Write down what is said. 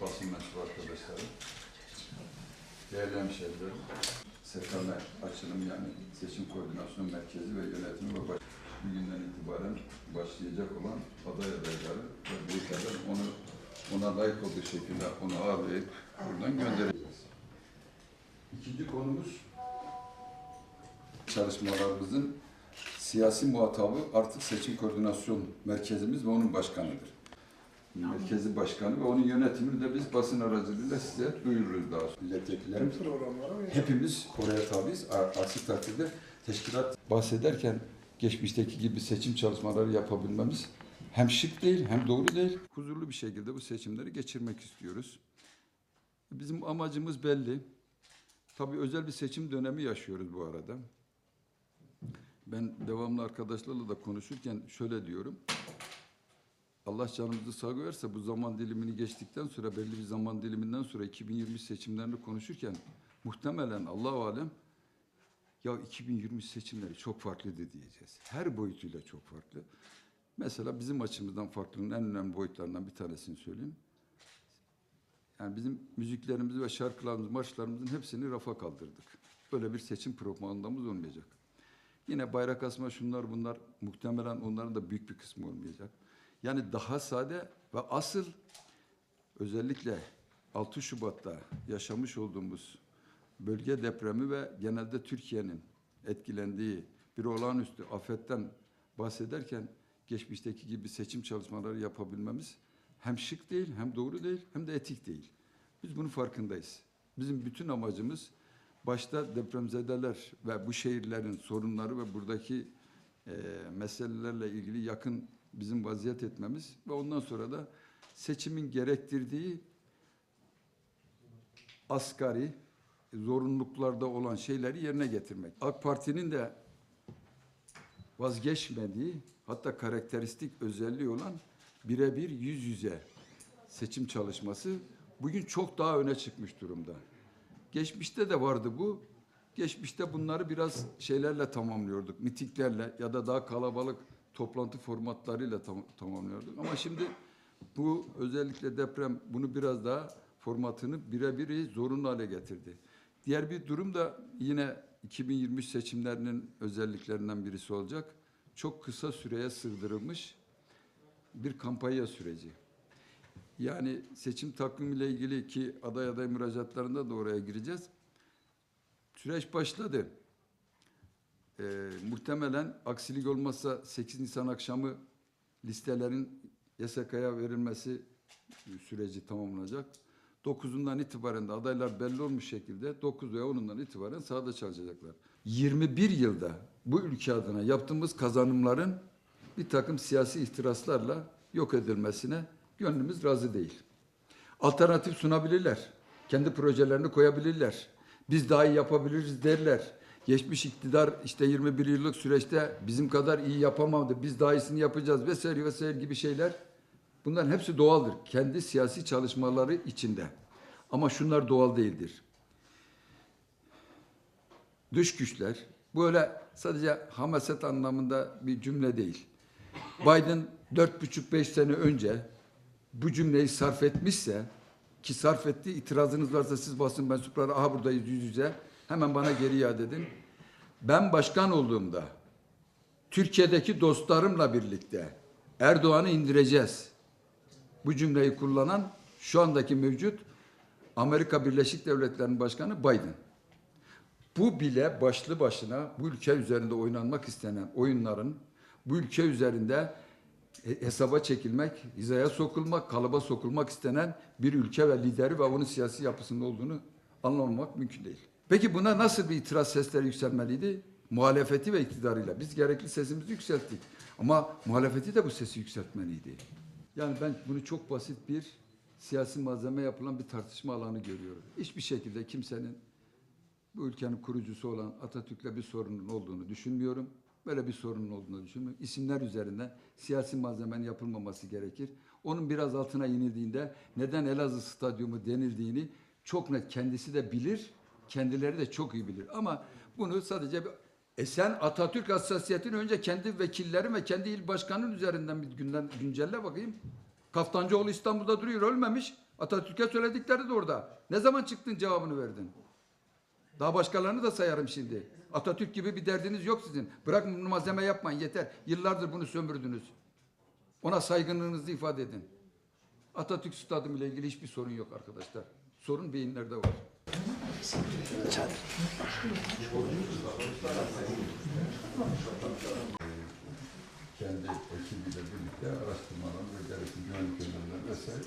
basın mensubu arkadaşlarım, değerli hemşehrilerim, SKM açılım yani Seçim Koordinasyon Merkezi ve Yönetimi ve baş... Bugünden itibaren başlayacak olan aday adayları ve büyüklerden onu ona layık olduğu şekilde onu ağırlayıp buradan göndereceğiz. İkinci konumuz çalışmalarımızın siyasi muhatabı artık seçim koordinasyon merkezimiz ve onun başkanıdır. Merkezi başkanı ve onun yönetimini de biz basın aracılığıyla size duyururuz daha sonra. Milletvekillerim programlara ve hepimiz oraya tabiiz. Aksi takdirde teşkilat bahsederken geçmişteki gibi seçim çalışmaları yapabilmemiz hem şık değil hem doğru değil. Huzurlu bir şekilde bu seçimleri geçirmek istiyoruz. Bizim amacımız belli. Tabii özel bir seçim dönemi yaşıyoruz bu arada. Ben devamlı arkadaşlarla da konuşurken şöyle diyorum. Allah canımızı sağ verse bu zaman dilimini geçtikten sonra belli bir zaman diliminden sonra 2020 seçimlerini konuşurken muhtemelen Allahu alem ya 2020 seçimleri çok farklıydı diyeceğiz. Her boyutuyla çok farklı. Mesela bizim açımızdan farklılığın en önemli boyutlarından bir tanesini söyleyeyim. Yani bizim müziklerimiz ve şarkılarımız, marşlarımızın hepsini rafa kaldırdık. Böyle bir seçim propagandamız olmayacak. Yine bayrak asma şunlar bunlar muhtemelen onların da büyük bir kısmı olmayacak. Yani daha sade ve asıl özellikle 6 Şubat'ta yaşamış olduğumuz bölge depremi ve genelde Türkiye'nin etkilendiği bir olağanüstü afetten bahsederken geçmişteki gibi seçim çalışmaları yapabilmemiz hem şık değil, hem doğru değil, hem de etik değil. Biz bunun farkındayız. Bizim bütün amacımız başta depremzedeler ve bu şehirlerin sorunları ve buradaki e, meselelerle ilgili yakın bizim vaziyet etmemiz ve ondan sonra da seçimin gerektirdiği asgari zorunluluklarda olan şeyleri yerine getirmek. AK Parti'nin de vazgeçmediği hatta karakteristik özelliği olan birebir yüz yüze seçim çalışması bugün çok daha öne çıkmış durumda. Geçmişte de vardı bu. Geçmişte bunları biraz şeylerle tamamlıyorduk. Mitiklerle ya da daha kalabalık toplantı formatlarıyla tam, tamamlıyorduk. Ama şimdi bu özellikle deprem bunu biraz daha formatını birebir zorunlu hale getirdi. Diğer bir durum da yine 2023 seçimlerinin özelliklerinden birisi olacak. Çok kısa süreye sığdırılmış bir kampanya süreci. Yani seçim takvimiyle ilgili ki aday aday müracaatlarında da oraya gireceğiz. Süreç başladı. Ee, muhtemelen aksilik olmazsa 8 Nisan akşamı listelerin YSK'ya verilmesi süreci tamamlanacak. 9'undan itibaren de adaylar belli olmuş şekilde 9 veya 10'undan itibaren sahada çalışacaklar. 21 yılda bu ülke adına yaptığımız kazanımların bir takım siyasi ihtiraslarla yok edilmesine gönlümüz razı değil. Alternatif sunabilirler. Kendi projelerini koyabilirler. Biz daha iyi yapabiliriz derler. Geçmiş iktidar işte 21 yıllık süreçte bizim kadar iyi yapamadı. Biz daha iyisini yapacağız vesaire vesaire gibi şeyler. Bunların hepsi doğaldır. Kendi siyasi çalışmaları içinde. Ama şunlar doğal değildir. Dış güçler, bu öyle sadece hamaset anlamında bir cümle değil. Biden dört buçuk beş sene önce bu cümleyi sarf etmişse ki sarf etti itirazınız varsa siz basın mensupları aha buradayız yüz yüze hemen bana geri iade edin. Ben başkan olduğumda Türkiye'deki dostlarımla birlikte Erdoğan'ı indireceğiz. Bu cümleyi kullanan şu andaki mevcut Amerika Birleşik Devletleri'nin başkanı Biden. Bu bile başlı başına bu ülke üzerinde oynanmak istenen oyunların bu ülke üzerinde he- hesaba çekilmek, hizaya sokulmak, kalıba sokulmak istenen bir ülke ve lideri ve onun siyasi yapısında olduğunu anlamamak mümkün değil. Peki buna nasıl bir itiraz sesleri yükselmeliydi? Muhalefeti ve iktidarıyla. Biz gerekli sesimizi yükselttik. Ama muhalefeti de bu sesi yükseltmeliydi. Yani ben bunu çok basit bir siyasi malzeme yapılan bir tartışma alanı görüyorum. Hiçbir şekilde kimsenin bu ülkenin kurucusu olan Atatürk'le bir sorunun olduğunu düşünmüyorum. Böyle bir sorunun olduğunu düşünmüyorum. İsimler üzerinden siyasi malzemenin yapılmaması gerekir. Onun biraz altına inildiğinde neden Elazığ Stadyumu denildiğini çok net kendisi de bilir, kendileri de çok iyi bilir. Ama bunu sadece bir e sen Atatürk hassasiyetini önce kendi vekillerin ve kendi il başkanının üzerinden bir günden güncelle bakayım. Kaftancıoğlu İstanbul'da duruyor ölmemiş. Atatürk'e söyledikleri de orada. Ne zaman çıktın cevabını verdin? Daha başkalarını da sayarım şimdi. Atatürk gibi bir derdiniz yok sizin. Bırak malzeme yapmayın yeter. Yıllardır bunu sömürdünüz. Ona saygınlığınızı ifade edin. Atatürk stadyumu ile ilgili hiçbir sorun yok arkadaşlar. Sorun beyinlerde var. Kendi ekibiyle birlikte araştırmalar ve gerekli güvenlik önlemleri vesaire